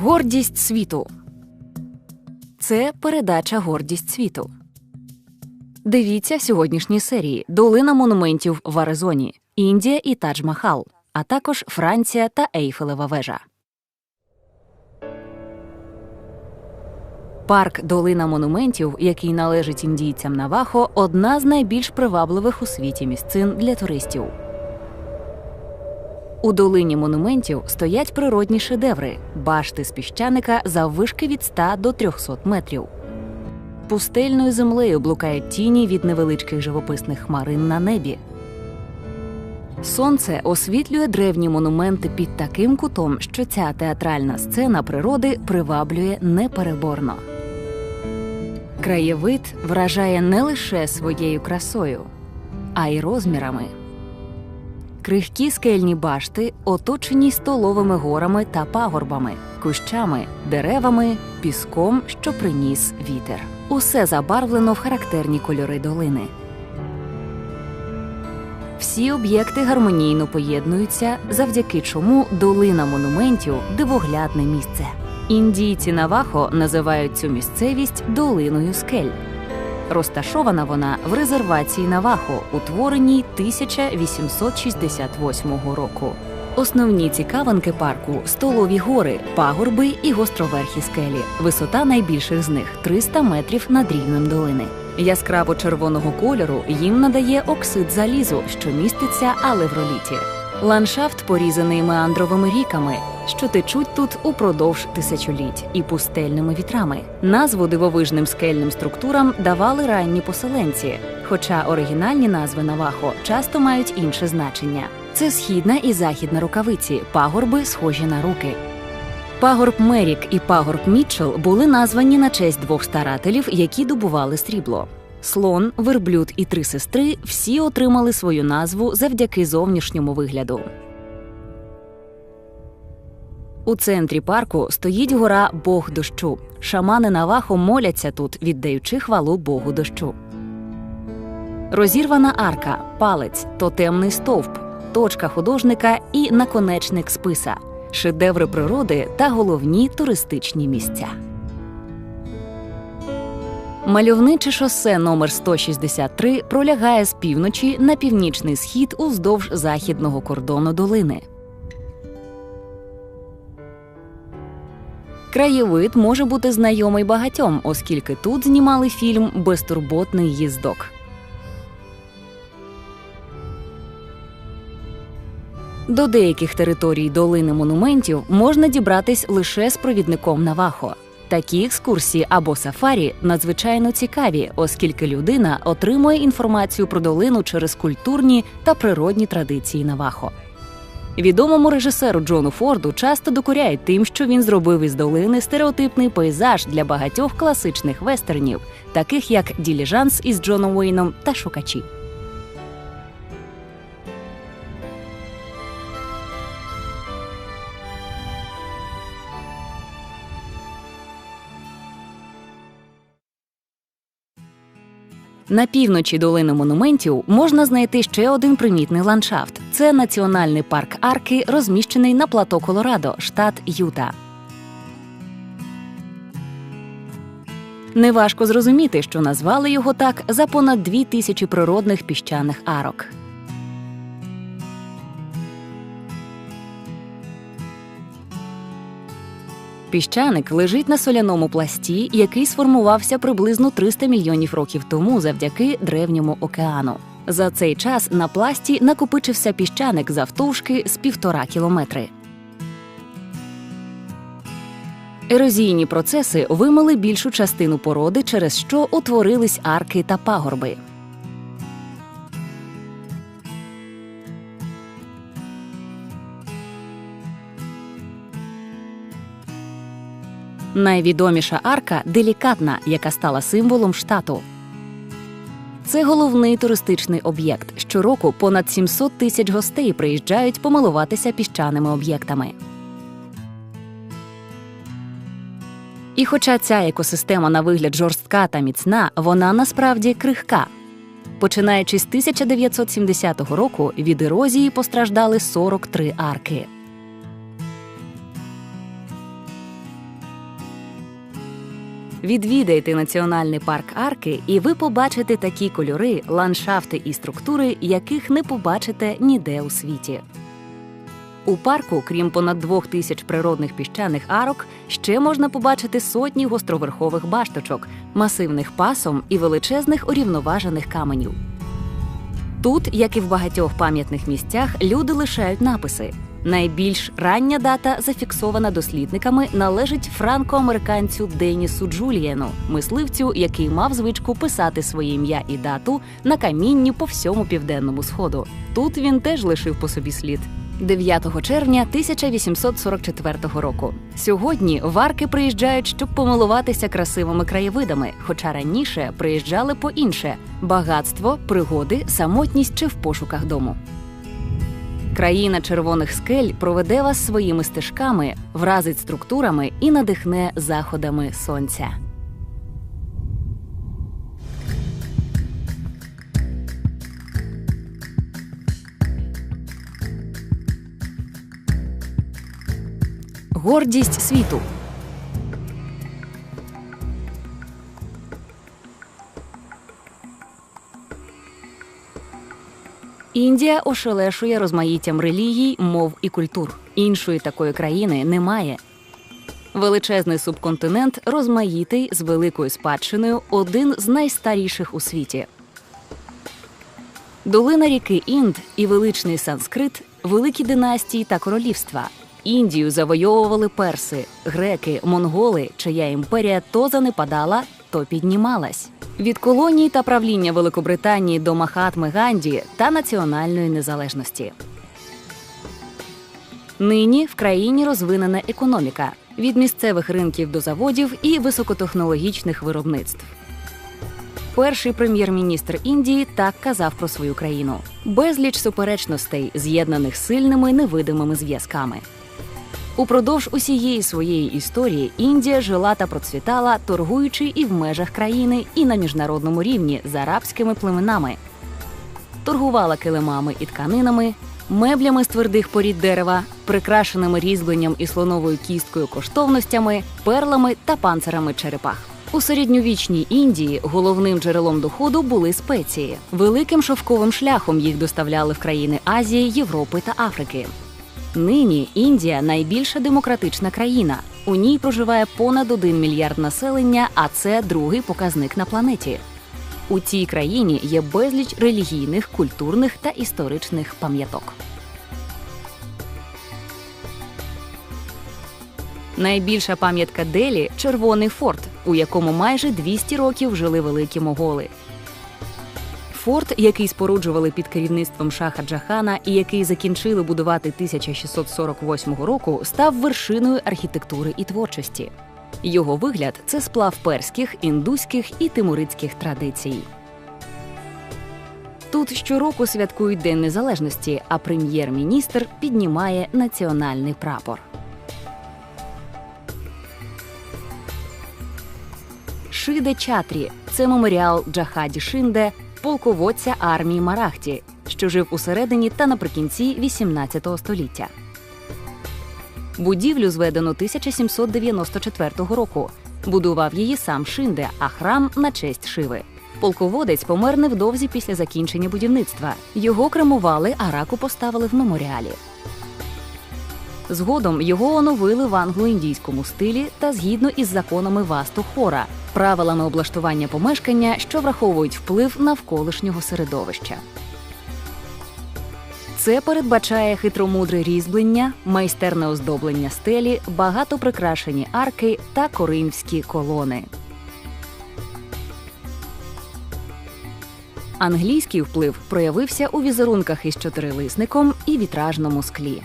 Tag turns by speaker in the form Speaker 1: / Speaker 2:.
Speaker 1: Гордість світу. Це передача Гордість світу. Дивіться в сьогоднішній серії Долина монументів в Аризоні, Індія і Тадж-Махал, а також Франція та Ейфелева вежа. Парк Долина монументів, який належить індійцям Навахо, одна з найбільш привабливих у світі місцин для туристів. У долині монументів стоять природні шедеври, башти з піщаника заввишки від 100 до 300 метрів. Пустельною землею блукають тіні від невеличких живописних хмарин на небі. Сонце освітлює древні монументи під таким кутом, що ця театральна сцена природи приваблює непереборно. Краєвид вражає не лише своєю красою, а й розмірами. Крихкі скельні башти оточені столовими горами та пагорбами, кущами, деревами, піском, що приніс вітер. Усе забарвлено в характерні кольори долини. Всі об'єкти гармонійно поєднуються, завдяки чому долина монументів дивоглядне місце. Індійці Навахо називають цю місцевість долиною скель. Розташована вона в резервації Навахо, утвореній 1868 року. Основні цікавинки парку столові гори, пагорби і гостроверхі скелі. Висота найбільших з них 300 метрів над рівнем долини. Яскраво червоного кольору їм надає оксид залізу, що міститься алевроліті. Ландшафт порізаний меандровими ріками, що течуть тут упродовж тисячоліть, і пустельними вітрами. Назву дивовижним скельним структурам давали ранні поселенці, хоча оригінальні назви Навахо часто мають інше значення. Це східна і західна рукавиці, пагорби схожі на руки. Пагорб Мерік і пагорб Мітчел були названі на честь двох старателів, які добували срібло. Слон, верблюд і три сестри всі отримали свою назву завдяки зовнішньому вигляду. У центрі парку стоїть гора Бог дощу. Шамани Навахо моляться тут, віддаючи хвалу Богу дощу. Розірвана арка, палець, тотемний стовп, точка художника і наконечник списа, шедеври природи та головні туристичні місця. Мальовниче шосе номер 163 пролягає з півночі на північний схід уздовж західного кордону долини. Краєвид може бути знайомий багатьом, оскільки тут знімали фільм Безтурботний їздок. До деяких територій долини монументів можна дібратись лише з провідником Навахо. Такі екскурсії або сафарі надзвичайно цікаві, оскільки людина отримує інформацію про долину через культурні та природні традиції Навахо. Відомому режисеру Джону Форду часто докоряють тим, що він зробив із долини стереотипний пейзаж для багатьох класичних вестернів, таких як Діліжанс із Джоном Уейном та Шукачі. На півночі долини монументів можна знайти ще один примітний ландшафт. Це національний парк Арки, розміщений на плато Колорадо, штат Юта. Неважко зрозуміти, що назвали його так за понад дві тисячі природних піщаних арок. Піщаник лежить на соляному пласті, який сформувався приблизно 300 мільйонів років тому завдяки древньому океану. За цей час на пласті накопичився піщаник завтовшки з півтора кілометри. Ерозійні процеси вимили більшу частину породи, через що утворились арки та пагорби. Найвідоміша арка делікатна, яка стала символом штату. Це головний туристичний об'єкт. Щороку понад 700 тисяч гостей приїжджають помилуватися піщаними об'єктами. І хоча ця екосистема на вигляд жорстка та міцна, вона насправді крихка. Починаючи з 1970 року, від ерозії постраждали 43 арки. Відвідайте національний парк Арки, і ви побачите такі кольори, ландшафти і структури, яких не побачите ніде у світі. У парку, крім понад двох тисяч природних піщаних арок, ще можна побачити сотні гостроверхових башточок, масивних пасом і величезних урівноважених каменів. Тут, як і в багатьох пам'ятних місцях, люди лишають написи. Найбільш рання дата, зафіксована дослідниками, належить франко-американцю Денісу Джулієну, мисливцю, який мав звичку писати своє ім'я і дату на камінні по всьому південному сходу. Тут він теж лишив по собі слід. 9 червня 1844 року. Сьогодні варки приїжджають, щоб помилуватися красивими краєвидами, хоча раніше приїжджали по інше багатство, пригоди, самотність чи в пошуках дому. Країна червоних скель проведе вас своїми стежками, вразить структурами і надихне заходами сонця. Гордість світу. Індія ошелешує розмаїттям релігій, мов і культур. Іншої такої країни немає. Величезний субконтинент розмаїтий з великою спадщиною, один з найстаріших у світі. Долина ріки Інд і величний санскрит, великі династії та королівства. Індію завойовували перси, греки, монголи, чия імперія то занепадала, то піднімалась. Від колоній та правління Великобританії до Махатми Ганді та національної незалежності. Нині в країні розвинена економіка від місцевих ринків до заводів і високотехнологічних виробництв. Перший прем'єр-міністр Індії так казав про свою країну: безліч суперечностей, з'єднаних сильними невидимими зв'язками. Упродовж усієї своєї історії Індія жила та процвітала, торгуючи і в межах країни, і на міжнародному рівні з арабськими племенами. Торгувала килимами і тканинами, меблями з твердих порід дерева, прикрашеними різьбленням і слоновою кісткою коштовностями, перлами та панцирами черепах. У середньовічній Індії головним джерелом доходу були спеції. Великим шовковим шляхом їх доставляли в країни Азії, Європи та Африки. Нині Індія найбільша демократична країна. У ній проживає понад 1 мільярд населення, а це другий показник на планеті. У цій країні є безліч релігійних, культурних та історичних пам'яток. Найбільша пам'ятка Делі червоний форт, у якому майже 200 років жили великі моголи. Форт, який споруджували під керівництвом шаха Джахана і який закінчили будувати 1648 року, став вершиною архітектури і творчості. Його вигляд це сплав перських, індуських і тимурицьких традицій. Тут щороку святкують День Незалежності, а прем'єр-міністр піднімає національний прапор. Шиде Чатрі це меморіал Джахаді Шинде, полководця армії Марахті, що жив усередині та наприкінці XVIII століття. Будівлю зведено 1794 року. Будував її сам Шинде, а храм на честь Шиви. Полководець помер невдовзі після закінчення будівництва. Його кремували, а раку поставили в меморіалі. Згодом його оновили в англо-індійському стилі та згідно із законами Васту Хора, правилами облаштування помешкання, що враховують вплив навколишнього середовища. Це передбачає хитромудре різьблення, майстерне оздоблення стелі, багато прикрашені арки та коринфські колони. Англійський вплив проявився у візерунках із чотирилисником і вітражному склі.